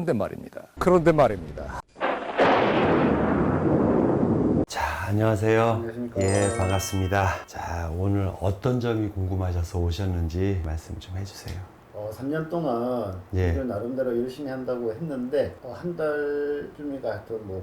그런데 말입니다. 그런데 말입니다. 자, 안녕하세요. 안녕하십니까. 예, 반갑습니다. 자, 오늘 어떤 점이 궁금하셔서 오셨는지 말씀 좀 해주세요. 어, 3년 동안 예. 일을 나름대로 열심히 한다고 했는데 어, 한 달쯤이가 하여튼 뭐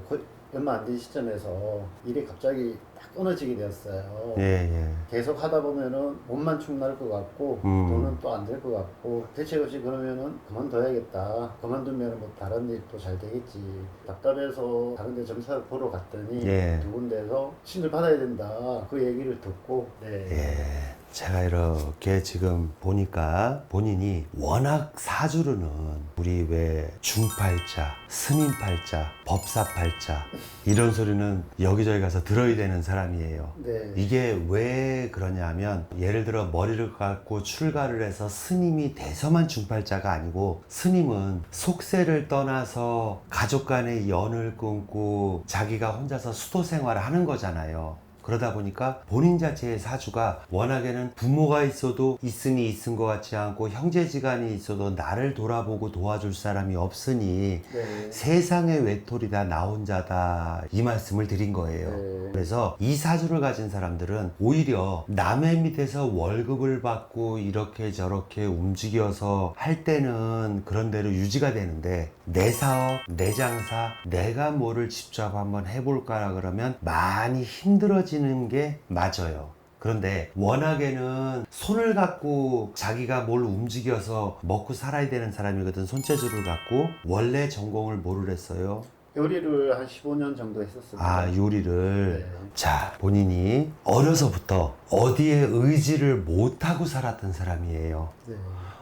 얼마 안 된 시점에서 일이 갑자기 딱 끊어지게 되었어요. 예, 예. 계속 하다 보면은 몸만 축날 것 같고 음. 돈은 또 안 될 것 같고 대책 없이 그러면은 그만둬야겠다. 그만두면 뭐 다른 일도 잘 되겠지. 답답해서 다른 데 점사를 보러 갔더니 예. 두 군데에서 신을 받아야 된다. 그 얘기를 듣고 네. 예. 제가 이렇게 지금 보니까 본인이 워낙 사주로는 우리 왜 중팔자, 스님팔자, 법사팔자 이런 소리는 여기저기 가서 들어야 되는 사람이에요. 네. 이게 왜 그러냐면 예를 들어 머리를 감고 출가를 해서 스님이 돼서만 중팔자가 아니고 스님은 속세를 떠나서 가족 간의 연을 끊고 자기가 혼자서 수도 생활을 하는 거잖아요. 그러다 보니까 본인 자체의 사주가 워낙에는 부모가 있어도 있으니 있은 것 같지 않고 형제지간이 있어도 나를 돌아보고 도와줄 사람이 없으니 네. 세상의 외톨이 다 나 혼자다 이 말씀을 드린 거예요. 네. 그래서 이 사주를 가진 사람들은 오히려 남의 밑에서 월급을 받고 이렇게 저렇게 움직여서 할 때는 그런 대로 유지가 되는데 내 사업, 내 장사, 내가 뭐를 직접 한번 해볼까라 그러면 많이 힘들어지는 게 맞아요. 그런데 워낙에는 손을 갖고 자기가 뭘 움직여서 먹고 살아야 되는 사람이거든 손재주를 갖고 원래 전공을 뭐를 했어요? 요리를 한 15년 정도 했었습니다. 아 요리를 네. 자 본인이 어려서부터 어디에 의지를 못하고 살았던 사람이에요 네.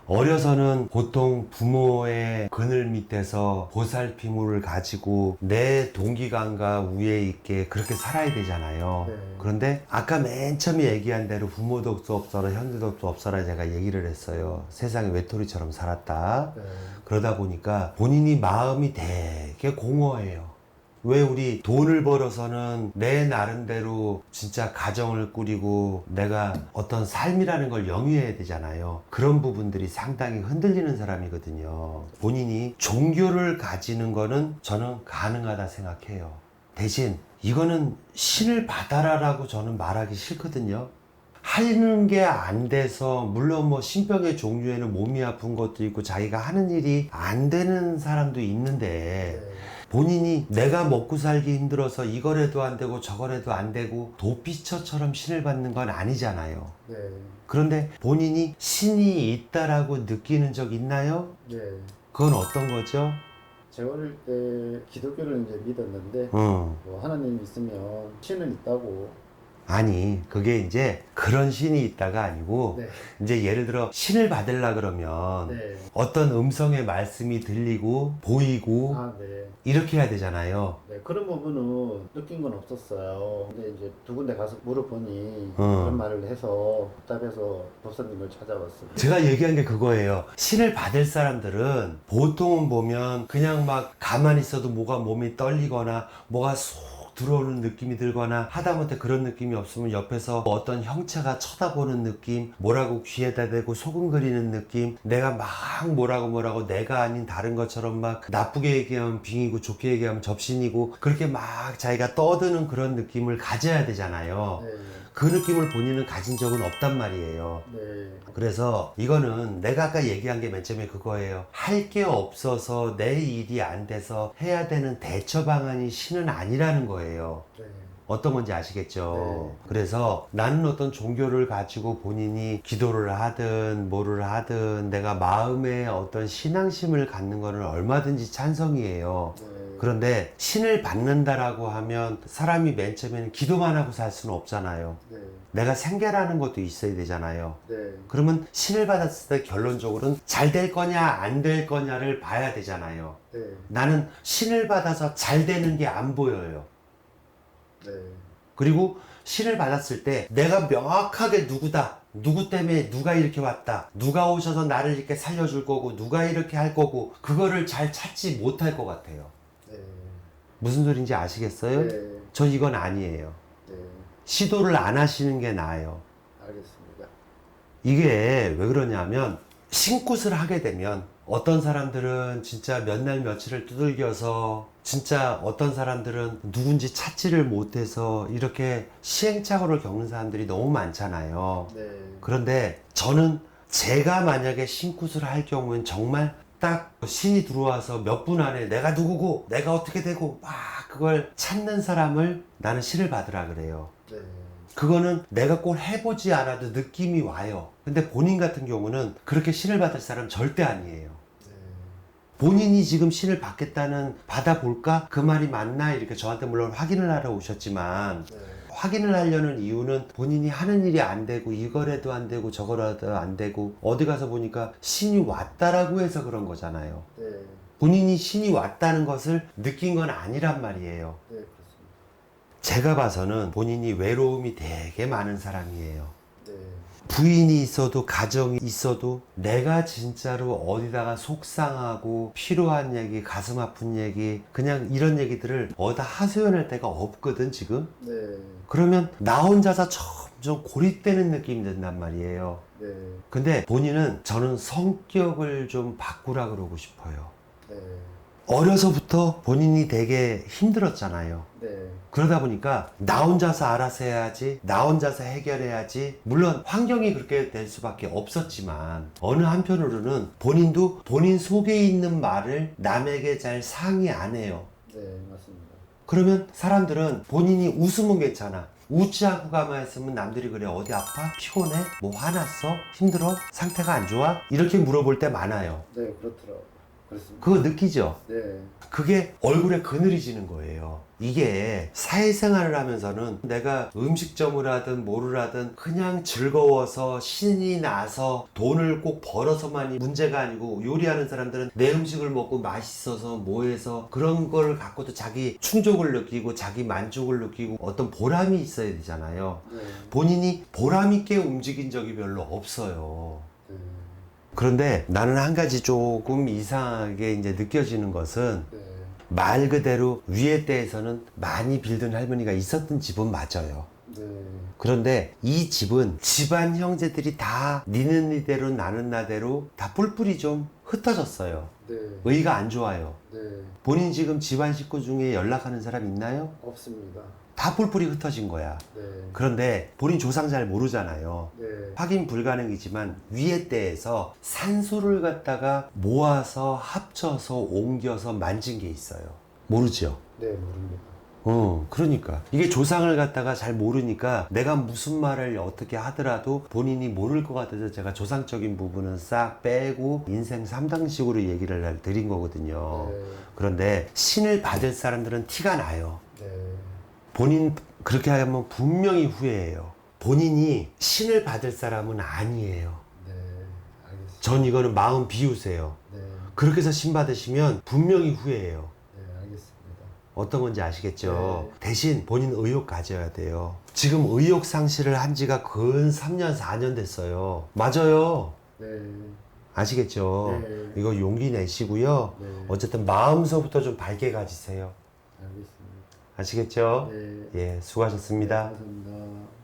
어려서는 보통 부모의 그늘 밑에서 보살핌을 가지고 내 동기감과 위에 있게 그렇게 살아야 되잖아요 네. 그런데 아까 맨 처음에 얘기한 대로 부모도 없어라 형제도 없어라 제가 얘기를 했어요 세상에 외톨이처럼 살았다 네. 그러다 보니까 본인이 마음이 되게 공허해요. 왜 우리 돈을 벌어서는 내 나름대로 진짜 가정을 꾸리고 내가 어떤 삶이라는 걸 영위해야 되잖아요. 그런 부분들이 상당히 흔들리는 사람이거든요. 본인이 종교를 가지는 거는 저는 가능하다 생각해요. 대신 이거는 신을 받아라라고 저는 말하기 싫거든요. 하는 게 안 돼서 물론 뭐 신병의 종류에는 몸이 아픈 것도 있고 자기가 하는 일이 안 되는 사람도 있는데 네. 본인이 내가 먹고 살기 힘들어서 이거래도 안 되고 저거래도 안 되고 도피처처럼 신을 받는 건 아니잖아요. 네. 그런데 본인이 신이 있다라고 느끼는 적 있나요? 네. 그건 어떤 거죠? 제가 어릴 때 기독교를 이제 믿었는데 어. 뭐 하나님 있으면 신은 있다고. 아니 그게 이제 그런 신이 있다가 아니고 네. 이제 예를 들어 신을 받으려 그러면 네. 어떤 음성의 말씀이 들리고 보이고 아, 네. 이렇게 해야 되잖아요. 네, 그런 부분은 느낀 건 없었어요. 근데 이제 두 군데 가서 물어보니 어. 그런 말을 해서 답답해서 법사님을 찾아왔습니다. 제가 얘기한 게 그거예요. 신을 받을 사람들은 보통은 보면 그냥 막 가만히 있어도 뭐가 몸이 떨리거나 뭐가 쏙 들어오는 느낌이 들거나 하다못해 그런 느낌이 없으면 옆에서 어떤 형체가 쳐다보는 느낌 뭐라고 귀에다 대고 소금거리는 느낌 내가 막 뭐라고 뭐라고 내가 아닌 다른 것처럼 막 나쁘게 얘기하면 빙이고 좋게 얘기하면 접신이고 그렇게 막 자기가 떠드는 그런 느낌을 가져야 되잖아요 네. 그 느낌을 본인은 가진 적은 없단 말이에요 네. 그래서 이거는 내가 아까 얘기한 게 맨 처음에 그거예요. 할 게 없어서 내 일이 안 돼서 해야 되는 대처 방안이 신은 아니라는 거예요. 네. 어떤 건지 아시겠죠? 네. 그래서 나는 어떤 종교를 가지고 본인이 기도를 하든 뭐를 하든 내가 마음에 어떤 신앙심을 갖는 거는 얼마든지 찬성이에요. 네. 그런데 신을 받는다라고 하면 사람이 맨 처음에는 기도만 하고 살 수는 없잖아요. 네. 내가 생계라는 것도 있어야 되잖아요. 네. 그러면 신을 받았을 때 결론적으로는 잘 될 거냐 안 될 거냐를 봐야 되잖아요. 네. 나는 신을 받아서 잘 되는 게 안 보여요. 네. 그리고 신을 받았을 때 내가 명확하게 누구다. 누구 때문에 누가 이렇게 왔다. 누가 오셔서 나를 이렇게 살려줄 거고 누가 이렇게 할 거고 그거를 잘 찾지 못할 것 같아요. 네. 무슨 소린지 아시겠어요? 네. 전 이건 아니에요. 네. 시도를 안 하시는 게 나아요. 알겠습니다. 이게 왜 그러냐면 신굿을 하게 되면 어떤 사람들은 진짜 몇 날 며칠을 두들겨서 진짜 어떤 사람들은 누군지 찾지를 못해서 이렇게 시행착오를 겪는 사람들이 너무 많잖아요. 네. 그런데 저는 제가 만약에 신굿을 할 경우엔 정말 딱 신이 들어와서 몇 분 안에 내가 누구고 내가 어떻게 되고 막 그걸 찾는 사람을 나는 신을 받으라 그래요. 네. 그거는 내가 꼭 해보지 않아도 느낌이 와요. 근데 본인 같은 경우는 그렇게 신을 받을 사람 절대 아니에요. 네. 본인이 지금 신을 받겠다는 받아볼까? 그 말이 맞나? 이렇게 저한테 물론 확인을 하러 오셨지만 네. 확인을 하려는 이유는 본인이 하는 일이 안 되고 이거라도 안 되고 저거라도 안 되고 어디 가서 보니까 신이 왔다라고 해서 그런 거잖아요. 네. 본인이 신이 왔다는 것을 느낀 건 아니란 말이에요. 네, 그렇습니다. 제가 봐서는 본인이 외로움이 되게 많은 사람이에요. 네. 부인이 있어도 가정이 있어도 내가 진짜로 어디다가 속상하고 필요한 얘기 가슴 아픈 얘기 그냥 이런 얘기들을 어디다 하소연할 데가 없거든 지금 네. 그러면 나 혼자서 점점 고립되는 느낌이 든단 말이에요 네. 근데 본인은 저는 성격을 좀 바꾸라 그러고 싶어요 네. 어려서부터 본인이 되게 힘들었잖아요 네. 그러다 보니까 나 혼자서 알아서 해야지, 나 혼자서 해결해야지. 물론 환경이 그렇게 될 수밖에 없었지만 어느 한편으로는 본인도 본인 속에 있는 말을 남에게 잘 상의 안 해요. 네, 맞습니다. 그러면 사람들은 본인이 웃으면 괜찮아. 웃지 않고 가만히 있으면 남들이 그래 어디 아파? 피곤해? 뭐 화났어? 힘들어? 상태가 안 좋아? 이렇게 물어볼 때 많아요. 네, 그렇더라고요. 그렇습니다. 그거 느끼죠? 네. 그게 얼굴에 그늘이 지는 거예요. 이게 사회생활을 하면서는 내가 음식점을 하든 뭐를 하든 그냥 즐거워서 신이 나서 돈을 꼭 벌어서만이 문제가 아니고 요리하는 사람들은 내 음식을 먹고 맛있어서 뭐해서 그런 걸 갖고도 자기 충족을 느끼고 자기 만족을 느끼고 어떤 보람이 있어야 되잖아요. 네. 본인이 보람 있게 움직인 적이 별로 없어요. 네. 그런데 나는 한 가지 조금 이상하게 이제 느껴지는 것은 네. 말 그대로 위에 때에서는 많이 빌던 할머니가 있었던 집은 맞아요. 네. 그런데 이 집은 집안 형제들이 다 니는 니대로 나는 나대로 다 뿔뿔이 좀 흩어졌어요. 네. 의가 안 좋아요. 네. 본인 지금 집안 식구 중에 연락하는 사람 있나요? 없습니다. 다 뿔뿔이 흩어진 거야. 네. 그런데 본인 조상 잘 모르잖아요. 네. 확인 불가능이지만 위에 때에서 산소를 갖다가 모아서 합쳐서 옮겨서 만진 게 있어요. 모르죠? 네, 모릅니다. 어, 그러니까. 이게 조상을 갖다가 잘 모르니까 내가 무슨 말을 어떻게 하더라도 본인이 모를 것 같아서 제가 조상적인 부분은 싹 빼고 인생 3당식으로 얘기를 드린 거거든요. 네. 그런데 신을 받을 사람들은 티가 나요. 네. 본인 그렇게 하면 분명히 후회해요. 본인이 신을 받을 사람은 아니에요. 네. 알겠습니다. 전 이거는 마음 비우세요. 네. 그렇게 해서 신 받으시면 분명히 후회해요. 네, 알겠습니다. 어떤 건지 아시겠죠? 네. 대신 본인 의욕 가져야 돼요. 지금 의욕 상실을 한 지가 근 3년, 4년 됐어요. 맞아요. 네. 아시겠죠? 네. 이거 용기 내시고요. 네. 어쨌든 마음서부터 좀 밝게 가지세요. 알겠습니다. 아시겠죠? 네. 예, 수고하셨습니다. 감사합니다.